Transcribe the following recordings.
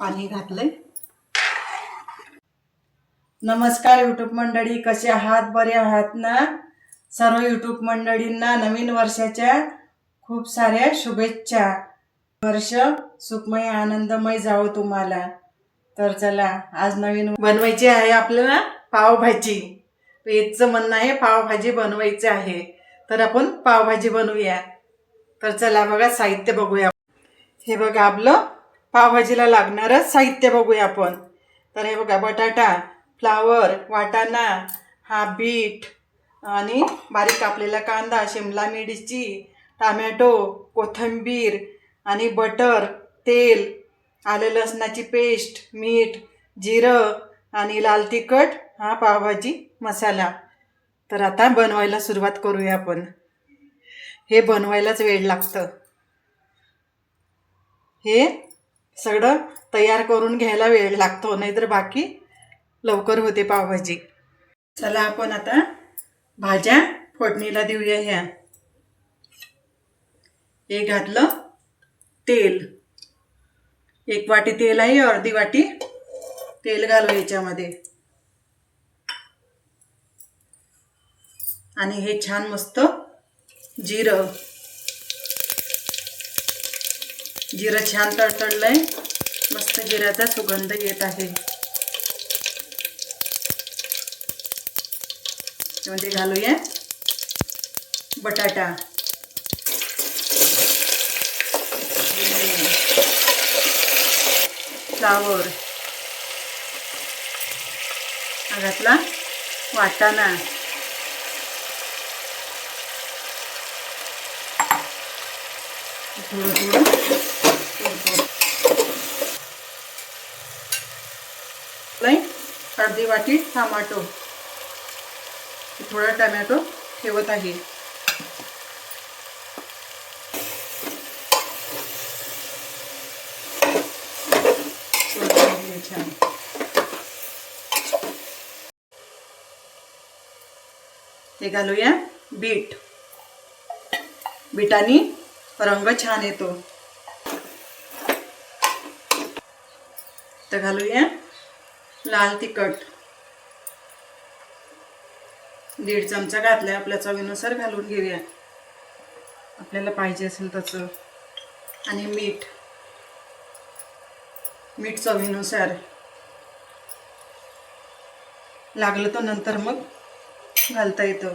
पाणी घातलंय. नमस्कार युट्यूब मंडळी कसे आहात? बरे आहात ना? सर्व युट्यूब मंडळींना नवीन वर्षाच्या खूप साऱ्या शुभेच्छा. वर्ष सुखमय आनंदमय जावो तुम्हाला. तर चला आज नवीन बनवायची आहे आपल्याला पावभाजी. पेजचं म्हणणं आहे पावभाजी बनवायची आहे. तर आपण पावभाजी बनवूया. तर चला बघा साहित्य बघूया. हे बघा आपलं पावभाजीला लागणारंच साहित्य बघूया आपण. तर हे बघा बटाटा फ्लावर वाटाणा हा बीट आणि बारीक कापलेला कांदा शिमला मिरची टामॅटो कोथिंबीर आणि बटर तेल आलं लसणाची पेस्ट मीठ जिरं आणि लाल तिखट हा पावभाजी मसाला. तर आता बनवायला सुरुवात करूया आपण. हे बनवायलाच वेळ लागतं. हे सगळं तयार करून घ्यायला वेळ लागतो नाहीतर बाकी लवकर होते पावभाजी. चला आपण आता भाज्या फोडणीला देऊया ह्या. हे घातलं तेल. एक वाटी तेल आहे अर्धी वाटी तेल घालू याच्यामध्ये. आणि हे छान मस्त जिरं. जिरं छान तडतडलंय मस्त जिऱ्याचा सुगंध येत आहे. त्यामध्ये घालूया बटाटा. फ्लावर. घातला वाटाणा. थोडं थोडं. अर्धी वाटी टमाटो. थोडा टमॅटो ठेवत आहे. हे हे घालूया बीट. बीटानी रंग छान येतो. तर घालूया. लाल तिखट. दीड चमचा घातलाय आपल्या चवीनुसार घालून घेऊया. आपल्याला पाहिजे असेल तसं. आणि मीठ. मीठ चवीनुसार. लागलं तर नंतर मग घालता येतं.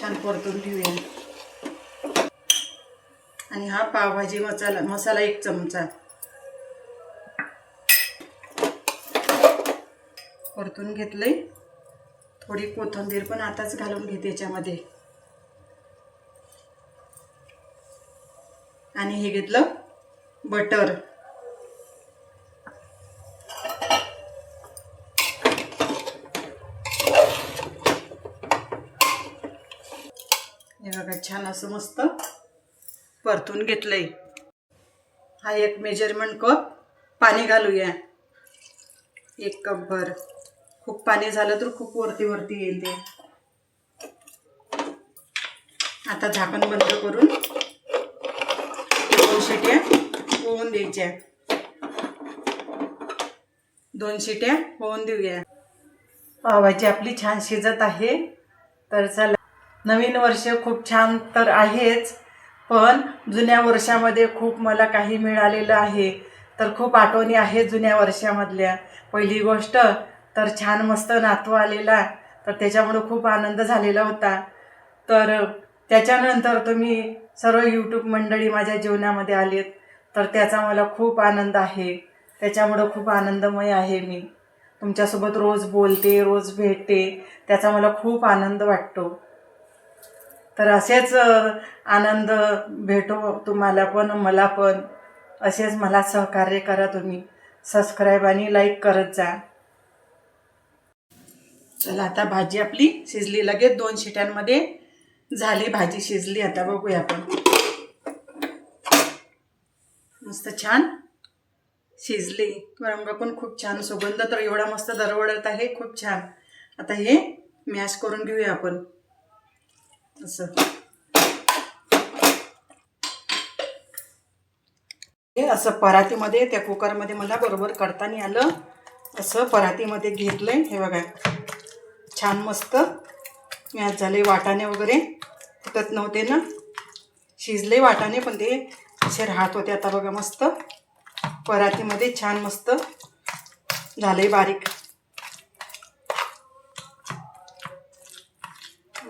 छान परतून घेऊया. आणि हा पावभाजी मसाला मसाला एक चमचा. परतून घेतलंय. थोडी कोथिंबीर पण आताच घालून घेते याच्यामध्ये आणि हे घेतलं बटर. हे बघा छान असं मस्त परतून घेतलंय. हा एक मेजरमेंट कप पाणी घालूया. एक कप भर. खूप पाणी झालं तर खूप वरती वरती येईल ते. आता झाकण बंद करून दोन शिट्या होऊन द्यायच्या. दोन शिट्या होऊन देऊया. पावाची आपली छान शिजत आहे. तर चला. नवीन वर्ष खूप छान तर आहेच. पण जुन्या वर्षामध्ये खूप मला काही मिळालेलं आहे. तर खूप आठवणी आहेत जुन्या वर्षामधल्या. पहिली गोष्ट तर छान मस्त नातू आलेला. तर त्याच्यामुळं खूप आनंद झालेला होता. तर त्याच्यानंतर तुम्ही सर्व यूट्यूब मंडळी माझ्या जीवनामध्ये आलेत. तर त्याचा मला खूप आनंद आहे. त्याच्यामुळं खूप आनंदमय आहे मी. तुमच्यासोबत रोज बोलते रोज भेटते. त्याचा मला खूप आनंद वाटतो. तर असेच आनंद भेटो तुम्हाला पण मला पण. असेच मला सहकार्य करा तुम्ही. सबस्क्राईब आणि लाईक करत जा. चला आता भाजी आपली शिजली. लगेच दोन शिट्यांमध्ये झाली भाजी शिजली. आता बघूया आपण. मस्त छान शिजली. रंग पण खूप छान. सुगंध तर एवढा मस्त दरवळत आहे. खूप छान. आता हे मॅश करून घेऊया आपण. असं हे असं परातीमध्ये त्या कुकरमध्ये मला बरोबर करताना आलं. असं परातीमध्ये घेतलंय. हे बघा छान मस्त. मॅच झाले वाटाणे वगैरे. फुटत नव्हते ना. शिजले वाटाणे पण ते असे राहत होते. आता बघा मस्त. परातीमध्ये छान मस्त झाले बारीक.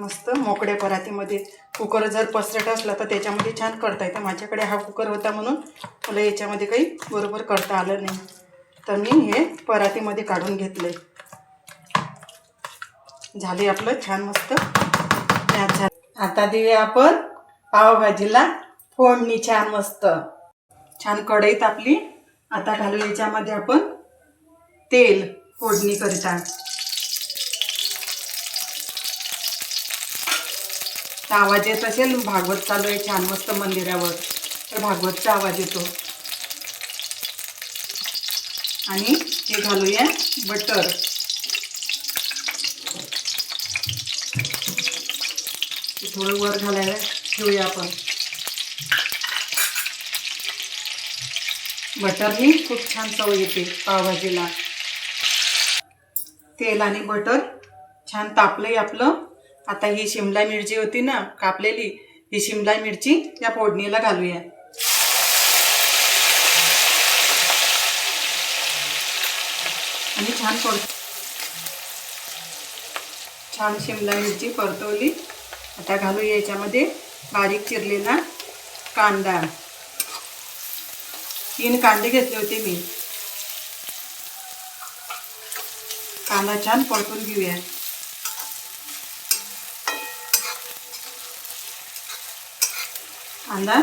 मस्त मोकड्या परातीमध्ये. कुकर जर पसरट असला तर त्याच्यामध्ये छान करता येतं. माझ्याकडे हा कुकर होता म्हणून मला याच्यामध्ये काही बरोबर करता आलं नाही. तर मी हे परातीमध्ये काढून घेतलंय. झाले आपलं छान मस्त. झालं. आता देऊया आपण पावभाजीला फोडणी छान मस्त. छान कढईत आपली. आता घालू याच्यामध्ये आपण तेल फोडणी करता. आवाज येत असेल भागवत चालू आहे छान मस्त मंदिरावर. तर भागवतचा आवाज येतो. आणि हे घालूया बटर. थोडं वर घालायला ठेवूया आपण. बटरनी खूप छान चव येते पावभाजीला. तेल आणि बटर छान तापलंय आपलं. आता ही शिमला मिरची होती ना कापलेली ही शिमला मिरची या फोडणीला घालूया. आणि छान परत छान शिमला मिरची परतवली. आता घालूया याच्यामध्ये बारीक चिरलेला कांदा. तीन कांदे घेतले होते मी. कांदा छान परतून घेऊया. कांदा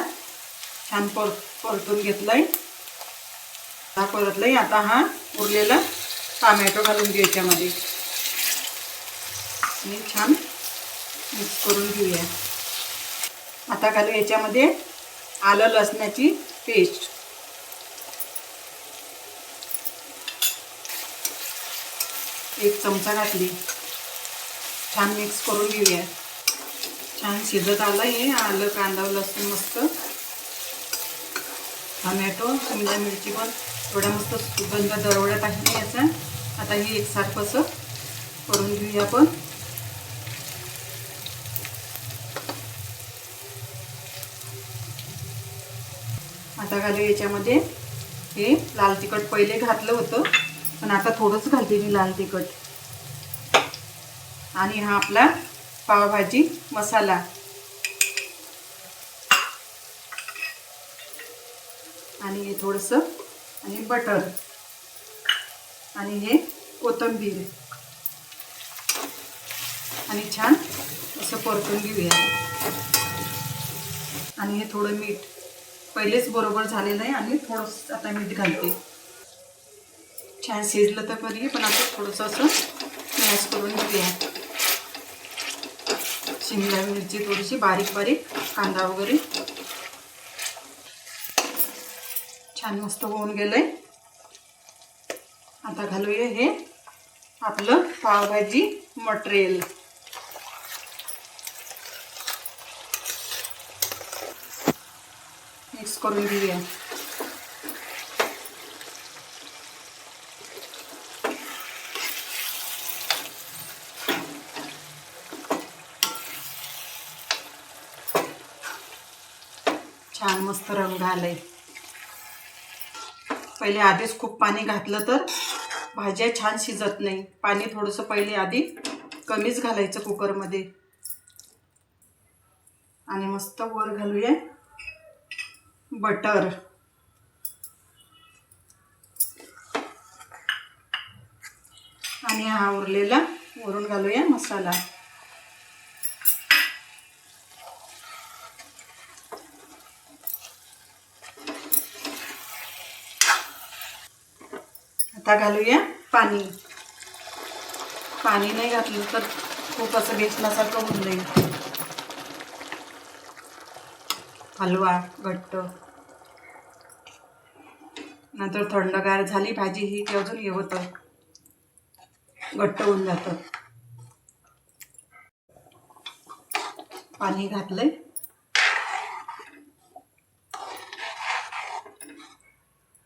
छान पर परतून घेतलाय. हा परतलाय. आता हा उरलेला टोमॅटो घालून घेऊ याच्यामध्ये. आणि छान मिक्स करून घेऊया. आता घालू याच्यामध्ये आलं लसणाची पेस्ट. एक चमचा घातली. छान मिक्स करून घेऊया. छान शिजत आलं हे. आलं कांदा लसूण मस्त. टोमॅटो शिमला मिरची पण एवढा मस्त सुगंध दरवड्यात आहे याचा. आता हे एकसारखं असं करून घेऊया आपण. आता घालू याच्यामध्ये हे लाल तिखट. पहिले घातलं होतं पण आता थोडंच घालते मी लाल तिखट. आणि हा आपला पावभाजी मसाला. आणि हे थोडंसं आणि बटर. आणि हे कोथिंबीर. आणि छान असं परतून घेऊया. आणि हे थोडं मीठ. पहिलेच बरोबर झालेलं आहे आणि थोडंसं आता मीठ घालते. छान शिजलं तर बरी पण आता थोडंसं असं मॅश करून घेऊया. शिमला मिरची थोडीशी बारीक बारीक कांदा वगैरे. छान मस्त होऊन गेलंय. आता घालूया हे आपलं पावभाजी मटेरियल. मिक्स करून घेऊया. छान मस्त रंग आलाय. पहिले आधीच खूप पाणी घातलं तर भाज्या छान शिजत नाही. पाणी थोडंसं पहिले आधी कमीच घालायचं कुकरमध्ये. आणि मस्त वर घालूया बटर. आणि हा उरलेला वरून घालूया मसाला. आता घालूया. पाणी. पाणी नाही घातलं तर खूप असं बेसनासारखं होऊन जाईल. हलवा घट्ट. नंतर थंडगार झाली भाजी ही की अजून हे होतं घट्ट होऊन जातं. पाणी घातलंय.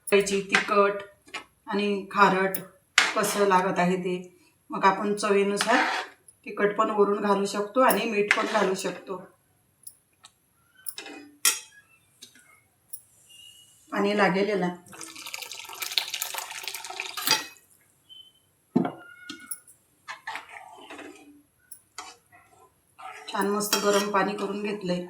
त्याची तिखट आणि खारट कसं लागत आहे ते. मग आपण चवीनुसार तिखट पण वरून घालू शकतो आणि मीठ पण घालू शकतो. पाणी लागेल याला छान मस्त गरम पाणी करून घेतलंय.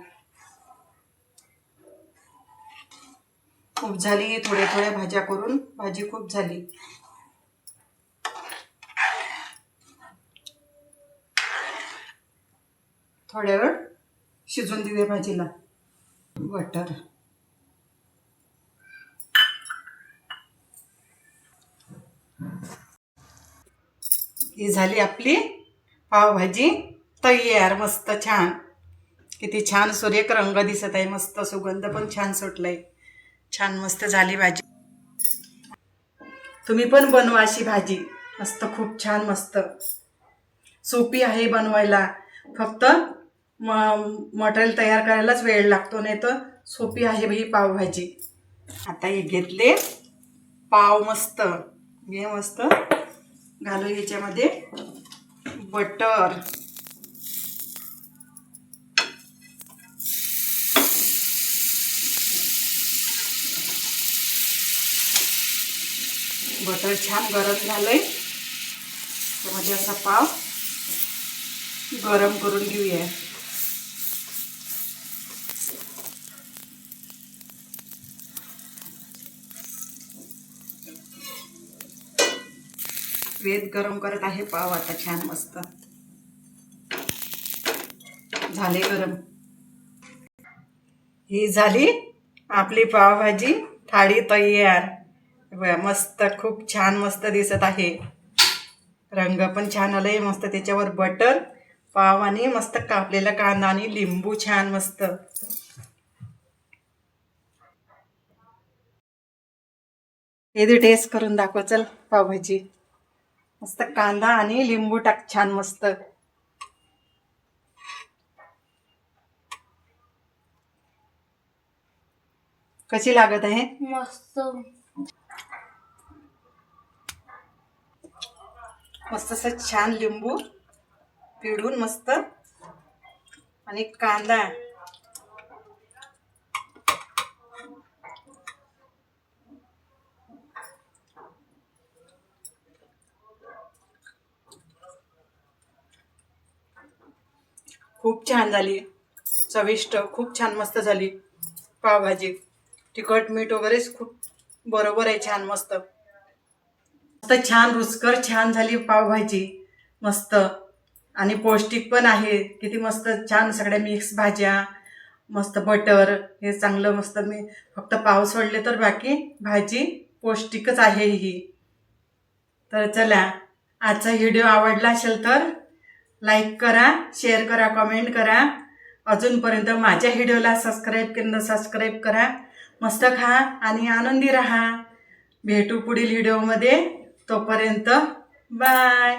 खूप झाली थोड्या थोड्या भाज्या करून भाजी खूप झाली. थोड्या वेळ शिजून दिले भाजीला. बटर. ही झाली आपली पावभाजी. तयार मस्त छान. किती छान सूर्यक रंग दिसत आहे मस्त सुगंध पण छान सुटलाय. छान मस्त झाली भाजी. तुम्ही पण बनवा अशी भाजी. मस्त खूप छान मस्त. सोपी आहे बनवायला. फक्त म मटेरियल तयार करायलाच वेळ लागतो नाही तर सोपी आहे ही पावभाजी आता हे घेतले. पाव मस्त. हे मस्त. घालू याच्यामध्ये. बटर. बटर छान गरम झालंय. त्यामध्ये म्हणजे असा पाव गरम करून घेऊया. वेद गरम करत आहे पाव आता छान मस्त. झाले गरम. ही झाली आपली पावभाजी. थाळी तयार. मस्त खूप छान मस्त दिसत आहे. रंग पण छान आलाय मस्त त्याच्यावर बटर पाव आणि मस्त कापलेला कांदा आणि लिंबू छान मस्त. हे टेस्ट करून दाखव चल पावभाजी. मस्त कांदा आणि लिंबू टाक छान मस्त. कशी लागत आहे? मस्त. मस्त असं छान लिंबू पिळून मस्त. आणि कांदा. खूप छान झाली. चविष्ट खूप छान मस्त झाली पावभाजी. तिखट मीठ वगैरे खूप बरोबर आहे छान मस्त. मस्त छान रुचकर छान झाली पावभाजी मस्त. आणि पौष्टिक पण आहे. किती मस्त छान सगळ्या मिक्स भाज्या मस्त बटर हे चांगलं मस्त मी फक्त पाव सोडले तर बाकी भाजी पौष्टिकच आहे ही. तर चला आजचा व्हिडिओ आवडला असेल तर लाईक करा शेअर करा कमेंट करा. अजूनपर्यंत माझ्या व्हिडिओला सबस्क्राईब केलं सबस्क्राईब करा. मस्त खा आणि आनंदी राहा. भेटू पुढील व्हिडिओमध्ये तोपर्यंत बाय